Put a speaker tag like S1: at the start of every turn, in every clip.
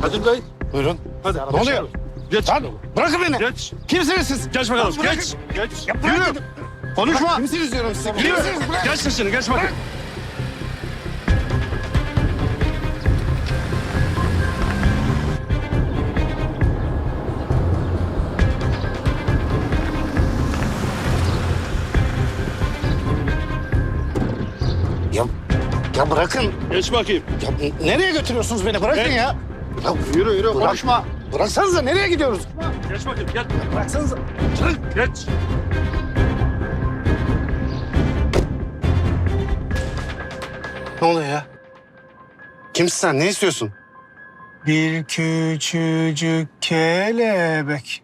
S1: Hadi Bey.
S2: Buyurun.
S1: Hadi.
S2: Ne oluyor?
S1: Geç.
S2: Lan bırakın beni.
S1: Geç.
S2: Kimsiniz siz?
S1: Geç bakalım.
S2: Bırakın.
S1: Geç. Geç.
S2: Yürü.
S1: Konuşma.
S2: Kimsiniz diyorum size.
S1: Yürü.
S2: Kimsiniz? Bırak.
S1: Geç sesini. Geç bakayım.
S2: Ya, ya bırakın.
S1: Geç bakayım.
S2: Ya, nereye götürüyorsunuz beni? Bırakın
S1: Geç.
S2: ya. Ya.
S1: Yürü yürü.
S2: Bırak.
S1: Konuşma.
S2: Bıraksanıza nereye gidiyoruz?
S1: Geç bakayım. Gel.
S2: Bıraksanıza.
S1: Geç.
S2: Ne oluyor ya? Kimsin sen? Ne istiyorsun?
S3: Bir küçücük kelebek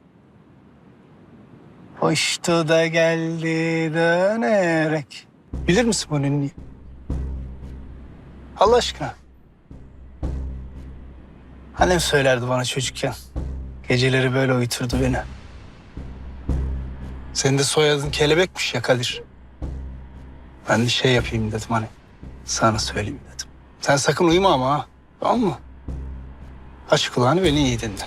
S3: Hoştu da geldi dönerek Bilir misin bu ünlüyü? Allah aşkına. Annem söylerdi bana çocukken. Geceleri böyle uyuturdu beni. Senin de soyadın kelebekmiş ya Kadir. Ben de şey yapayım dedim hani. Sana söyleyeyim dedim. Sen sakın uyuma ama ha. Tamam mı? Aç kulağını beni iyi dinle.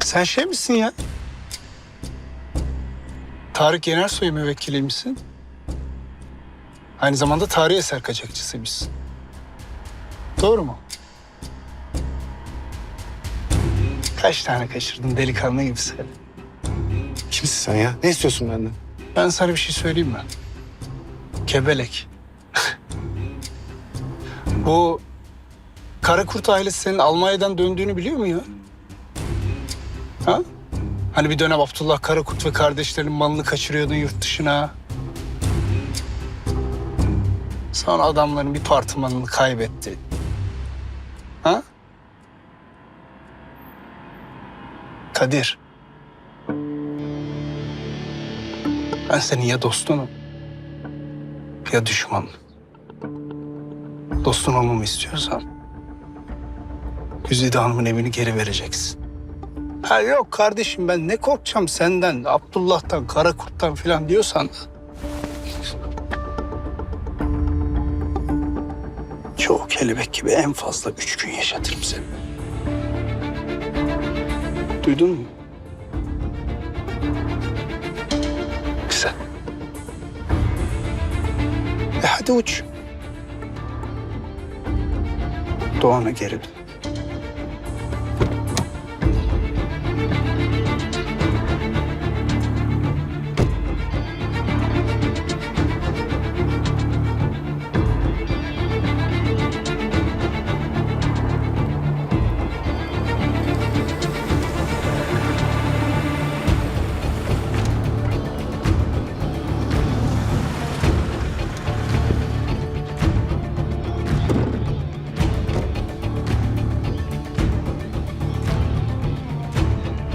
S3: Sen şey misin ya? Tarık Yenersoy müvekkili misin? Aynı zamanda tarih eser kaçakçısıymışsın. Doğru mu? Kaç tane kaçırdın delikanlı gibi söyle.
S2: Kimsin sen ya? Ne istiyorsun benden?
S3: Ben sana bir şey söyleyeyim mi? Kebelek. Bu Karakurt ailesi senin Almanya'dan döndüğünü biliyor mu ya? Ha? Hani bir dönem Abdullah Karakurt ve kardeşlerinin malını kaçırıyordun yurt dışına. Sonra adamların bir parti malını kaybetti. Kadir. Ben senin ya dostunum ya düşmanım. Dostun olmamı istiyorsan Güzide Hanım'ın evini geri vereceksin. Ha yok kardeşim ben ne korkacağım senden, Abdullah'tan, Karakurt'tan falan diyorsan da. Çoğu kelebek gibi en fazla üç gün yaşatırım seni. Duydun mu? Güzel. E hadi uç. Doğan'a geri dön.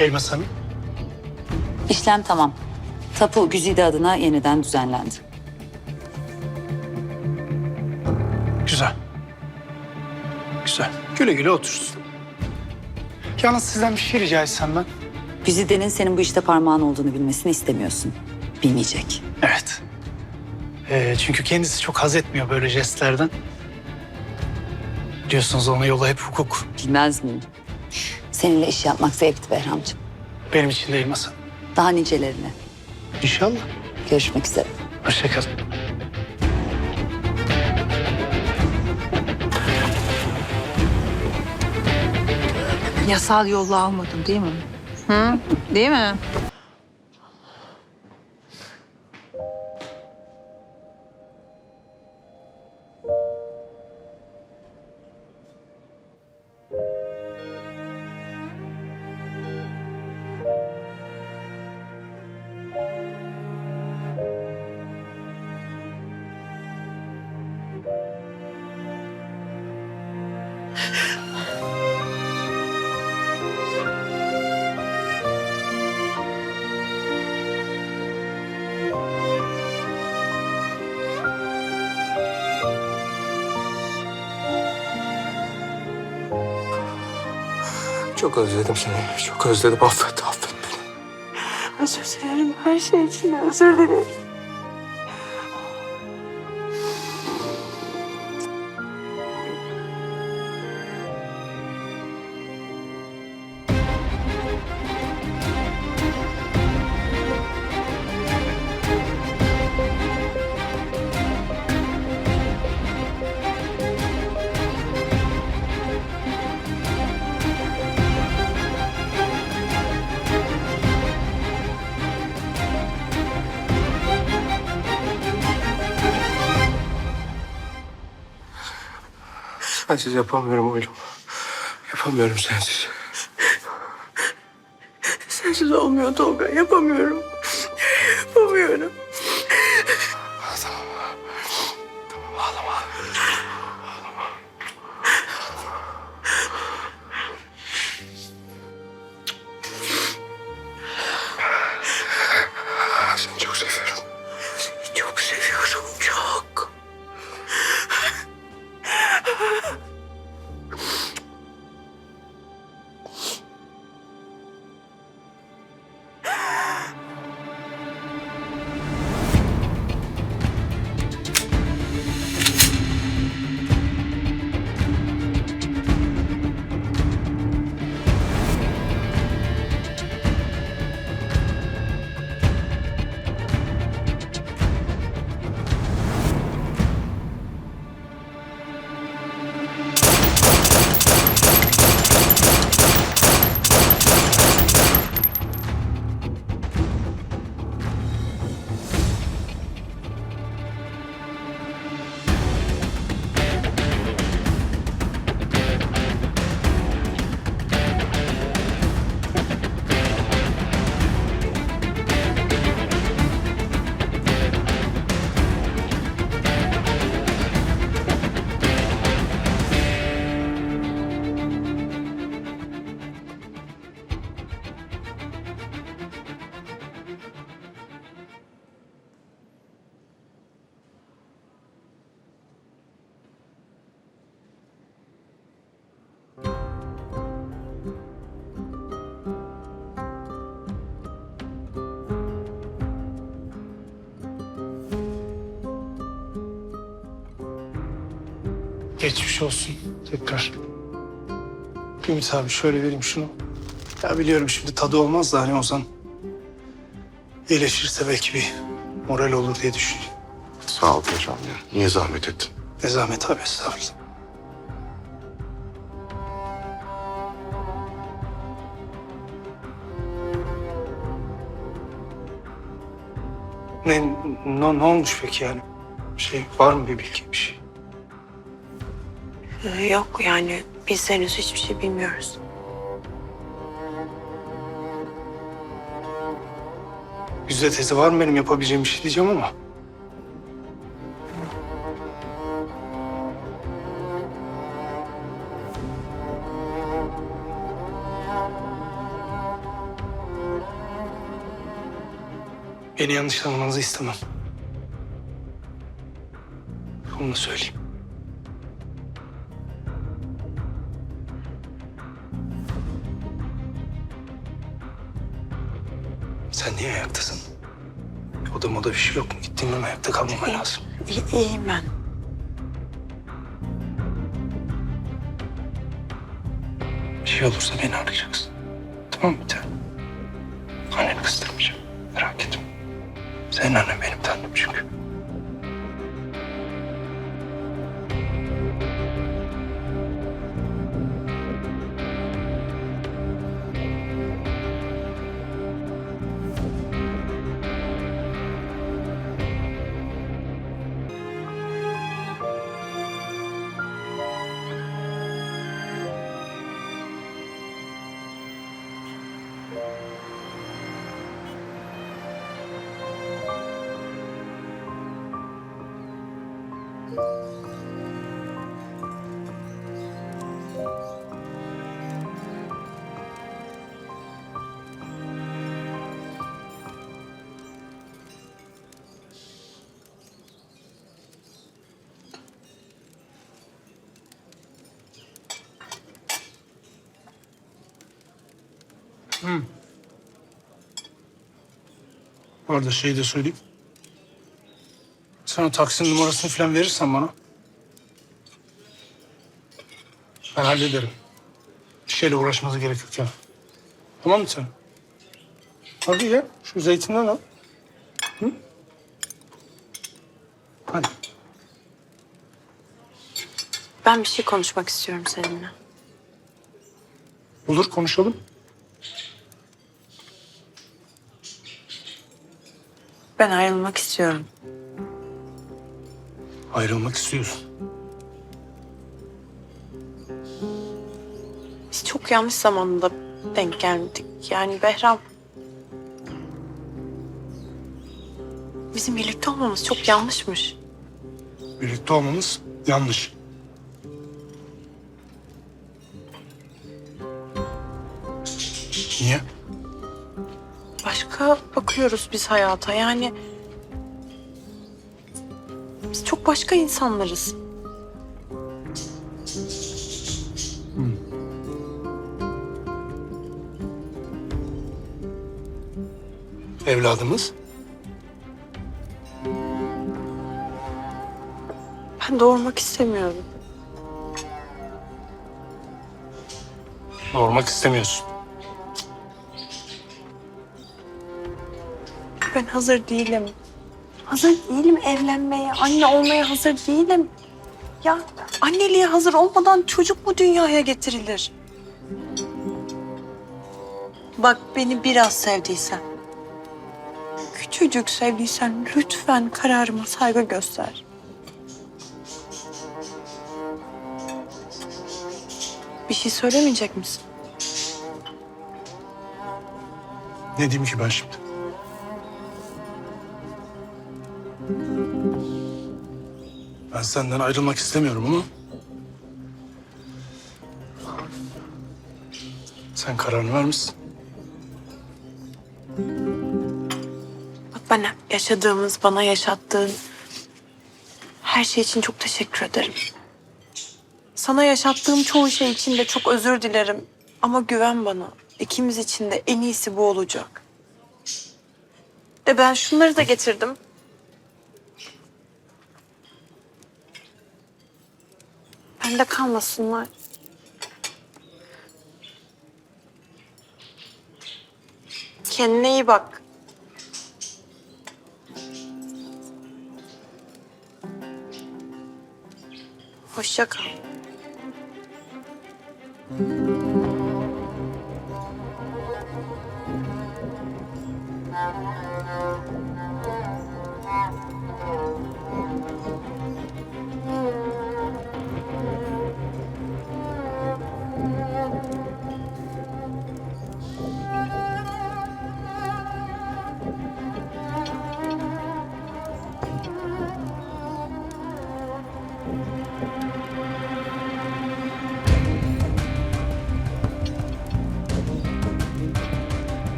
S3: Elmas Hanım.
S4: İşlem tamam. Tapu Güzide adına yeniden düzenlendi.
S3: Güzel. Güzel. Güle güle otursun. Yalnız sizden bir şey rica etsem ben.
S4: Güzide'nin senin bu işte parmağın olduğunu bilmesini istemiyorsun. Bilmeyecek.
S3: Evet. Ee, çünkü kendisi çok haz etmiyor böyle jestlerden. Biliyorsunuz onun yolu hep hukuk.
S4: Bilmez miyim? Seninle iş yapmak zevkti Behramcığım.
S3: Benim için de Elmas Hanım.
S4: Daha nicelerine.
S3: İnşallah.
S4: Görüşmek üzere.
S3: Hoşçakalın.
S5: Yasal yolla almadın değil mi? Hı? Değil mi?
S6: Çok özledim seni. Çok özledim. Affet, affet beni.
S5: Özür dilerim her şey için özür dilerim.
S6: Sensiz yapamıyorum oğlum. Yapamıyorum sensiz.
S7: Sensiz olmuyor Tolga. Yapamıyorum. Yapamıyorum.
S3: Geçmiş olsun tekrar. Ümit abi şöyle vereyim şunu. Ya biliyorum şimdi tadı olmaz da hani Ozan iyileşirse belki bir moral olur diye düşündüm.
S2: Sağ ol hocam ya. Niye zahmet ettin?
S3: Ne zahmet abi estağfurullah. Ne, ne, ne olmuş peki yani? Şey var mı bir bilgi bir şey?
S7: Ee, Yok yani biz henüz hiçbir şey bilmiyoruz.
S3: Güzde teyze var mı benim yapabileceğim bir şey diyeceğim ama. Beni yanlış anlamanızı istemem. Onu da söyleyeyim. Sen niye ayaktasın? Oda moda bir şey yok mu? Gittiğin gün ayakta kalmaman lazım.
S7: İyi, iyiyim ben.
S3: Bir şey olursa beni arayacaksın. Tamam mı bir tane? Anneni kıstırmayacağım. Merak etme. Senin annen benim tanrım çünkü. Bu arada şeyi de söyleyeyim. Sen o taksinin numarasını falan verirsen bana. Ben hallederim. Bir şeyle uğraşmanıza gerek yok ya. Tamam mı sen? Hadi ya. Şu zeytinden al. Hı? Hadi.
S7: Ben bir şey konuşmak istiyorum seninle.
S3: Olur konuşalım.
S7: Ben ayrılmak istiyorum.
S3: Ayrılmak istiyorsun.
S7: çok yanlış zamanda denk geldik. Yani Behram... Bizim birlikte olmamız çok yanlışmış.
S2: Birlikte olmamız yanlış. Niye?
S7: Başka bakıyoruz biz hayata. Yani biz çok başka insanlarız.
S3: Evladımız.
S7: Ben doğurmak istemiyorum.
S3: Doğurmak istemiyorsun.
S7: Ben hazır değilim. Hazır değilim evlenmeye, anne olmaya hazır değilim. Ya anneliğe hazır olmadan çocuk mu dünyaya getirilir? Bak beni biraz sevdiysen, küçücük sevdiysen lütfen kararıma saygı göster. Bir şey söylemeyecek misin?
S2: Ne diyeyim ki ben şimdi? Ben senden ayrılmak istemiyorum ama... Sen kararını vermişsin.
S7: Bak bana yaşadığımız, bana yaşattığın her şey için çok teşekkür ederim. Sana yaşattığım çoğu şey için de çok özür dilerim. Ama güven bana. İkimiz için de en iyisi bu olacak. De ben şunları da getirdim. Bende kalmasınlar. Kendine iyi bak. Hoşça kal.
S8: Oğlum.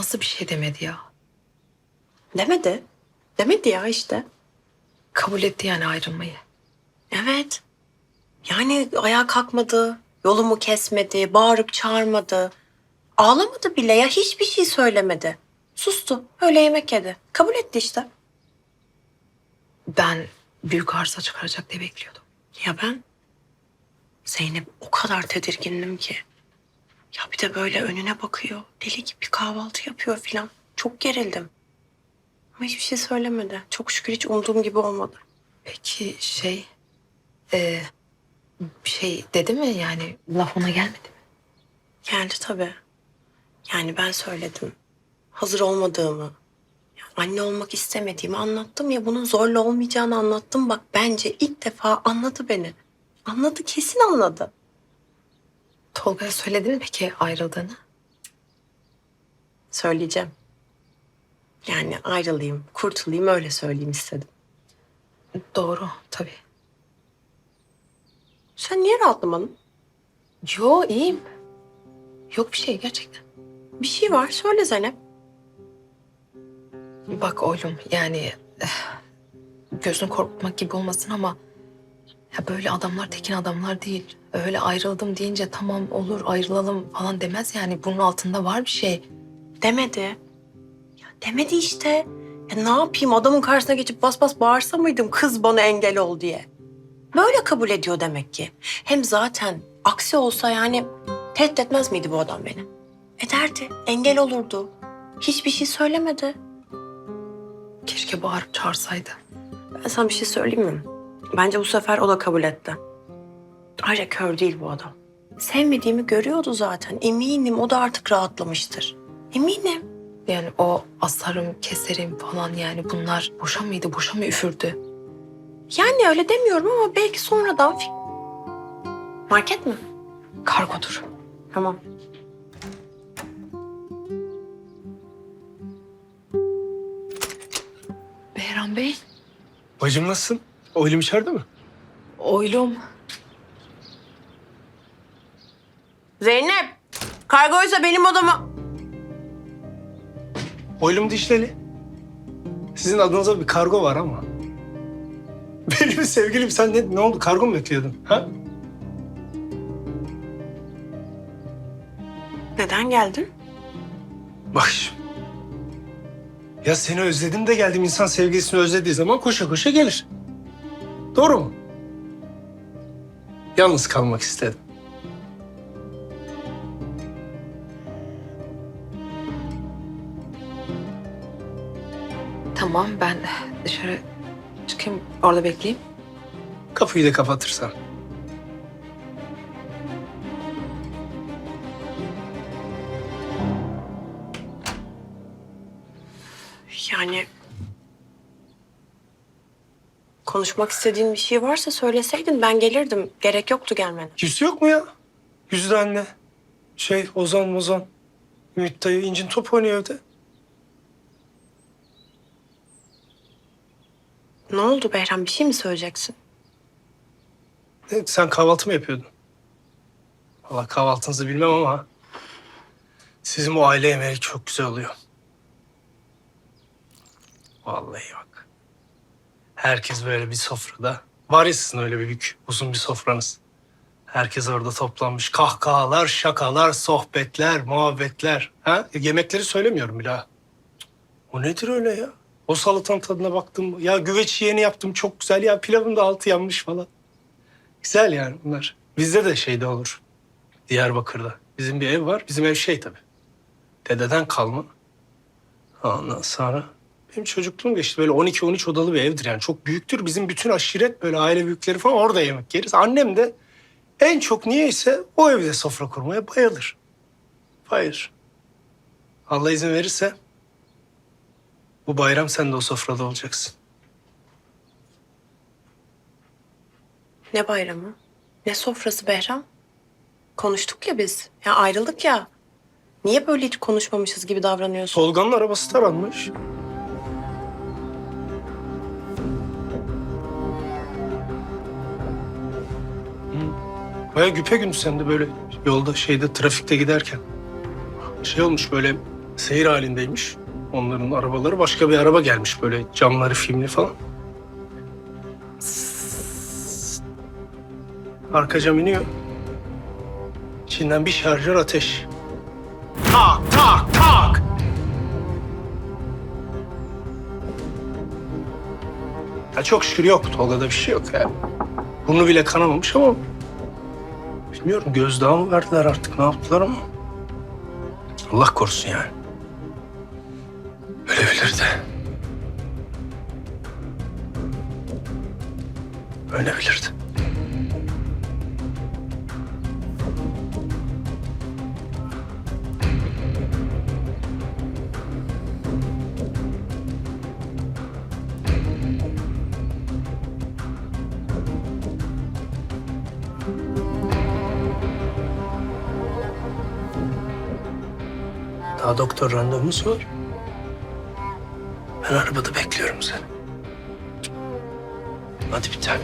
S8: Nasıl bir şey demedi ya?
S7: Demedi. Demedi ya işte.
S8: Kabul etti yani ayrılmayı.
S7: Evet. Yani ayağa kalkmadı, yolumu kesmedi, bağırıp çağırmadı. Ağlamadı bile ya hiçbir şey söylemedi. Sustu. Öyle yemek yedi. Kabul etti işte.
S8: Ben büyük arıza çıkaracak diye bekliyordum.
S7: Ya ben Zeynep o kadar tedirgindim ki. Ya bir de böyle önüne bakıyor. Deli gibi kahvaltı yapıyor filan. Çok gerildim. Ama hiçbir şey söylemedi. Çok şükür hiç umduğum gibi olmadı.
S8: Peki şey... E, şey dedi mi yani laf ona gelmedi mi?
S7: Geldi tabii. Yani ben söyledim. Hazır olmadığımı, anne olmak istemediğimi anlattım ya bunun zorla olmayacağını anlattım. Bak bence ilk defa anladı beni. Anladı kesin anladı.
S8: Tolga'ya söyledin mi peki ayrıldığını?
S7: Söyleyeceğim. Yani ayrılayım, kurtulayım öyle söyleyeyim istedim.
S8: Doğru tabii.
S7: Sen niye rahatlamadın?
S8: Yo iyiyim. Yok bir şey gerçekten.
S7: Bir şey var söyle Zeynep.
S8: Bak oğlum yani eh, gözünü korkutmak gibi olmasın ama ya böyle adamlar tekin adamlar değil. Öyle ayrıldım deyince tamam olur ayrılalım falan demez yani bunun altında var bir şey.
S7: Demedi. Ya demedi işte. Ya ne yapayım adamın karşısına geçip bas bas bağırsa mıydım kız bana engel ol diye. Böyle kabul ediyor demek ki. Hem zaten aksi olsa yani tehdit etmez miydi bu adam beni? Ederdi. Engel olurdu. Hiçbir şey söylemedi.
S8: Keşke bağırıp çağırsaydı.
S7: Ben sana bir şey söyleyeyim mi? Bence bu sefer o da kabul etti. Ayrıca kör değil bu adam. Sevmediğimi görüyordu zaten. Eminim o da artık rahatlamıştır. Eminim.
S8: Yani o asarım, keserim falan yani bunlar boşa mıydı, boşa mı üfürdü?
S7: Yani öyle demiyorum ama belki sonradan... fik- Market mi?
S8: Kargodur.
S7: Tamam.
S8: Behram Bey.
S6: Bacım nasılsın? Oylum içeride mi?
S8: Oylum.
S7: Zeynep! Kargoysa benim odama...
S3: Oylum Dişleli. Sizin adınıza bir kargo var ama. Benim sevgilim sen ne, ne oldu? Kargo mu bekliyordun? Ha?
S7: Neden geldin?
S3: Bak şimdi. Ya seni özledim de geldim. İnsan sevgilisini özlediği zaman koşa koşa gelir. Doğru mu? Yalnız kalmak istedim.
S8: Tamam ben dışarı çıkayım orada bekleyeyim.
S3: Kapıyı da kapatırsan.
S7: Konuşmak istediğin bir şey varsa söyleseydin ben gelirdim. Gerek yoktu gelmene.
S3: Yüzü yok mu ya? Yüzü de anne. Şey Ozan Mozan. Ümit dayı incin top oynuyor evde.
S7: Ne oldu Behram? Bir şey mi söyleyeceksin?
S3: Ne, sen kahvaltı mı yapıyordun? Valla kahvaltınızı bilmem ama... Sizin bu aile yemeği çok güzel oluyor. Vallahi. Herkes böyle bir sofrada. Var ya sizin öyle bir büyük, uzun bir sofranız. Herkes orada toplanmış. Kahkahalar, şakalar, sohbetler, muhabbetler. Ha? E, yemekleri söylemiyorum bile. O nedir öyle ya? O salatanın tadına baktım. Ya güveç yeni yaptım çok güzel. Ya pilavın da altı yanmış falan. Güzel yani bunlar. Bizde de şeyde olur. Diyarbakır'da. Bizim bir ev var. Bizim ev şey tabii. Dededen kalma. Ondan sonra benim çocukluğum geçti. Böyle 12-13 odalı bir evdir yani. Çok büyüktür. Bizim bütün aşiret böyle aile büyükleri falan orada yemek yeriz. Annem de en çok niyeyse o evde sofra kurmaya bayılır. Bayılır. Allah izin verirse bu bayram sen de o sofrada olacaksın.
S7: Ne bayramı? Ne sofrası Behram? Konuştuk ya biz. Ya ayrıldık ya. Niye böyle hiç konuşmamışız gibi davranıyorsun?
S3: Tolga'nın arabası taranmış. Baya güpe gündüz sen de böyle yolda şeyde trafikte giderken. Şey olmuş böyle seyir halindeymiş. Onların arabaları başka bir araba gelmiş böyle camları filmli falan. Arka cam iniyor. İçinden bir şarjör ateş. Tak tak tak. Ya çok şükür yok. Tolga'da bir şey yok yani. Burnu bile kanamamış ama... Bilmiyorum gözdağı mı verdiler artık ne yaptılar ama... Allah korusun yani. Ölebilirdi. Ölebilirdi. Daha doktor randevumuz var. Ben arabada bekliyorum seni. Hadi bir tane.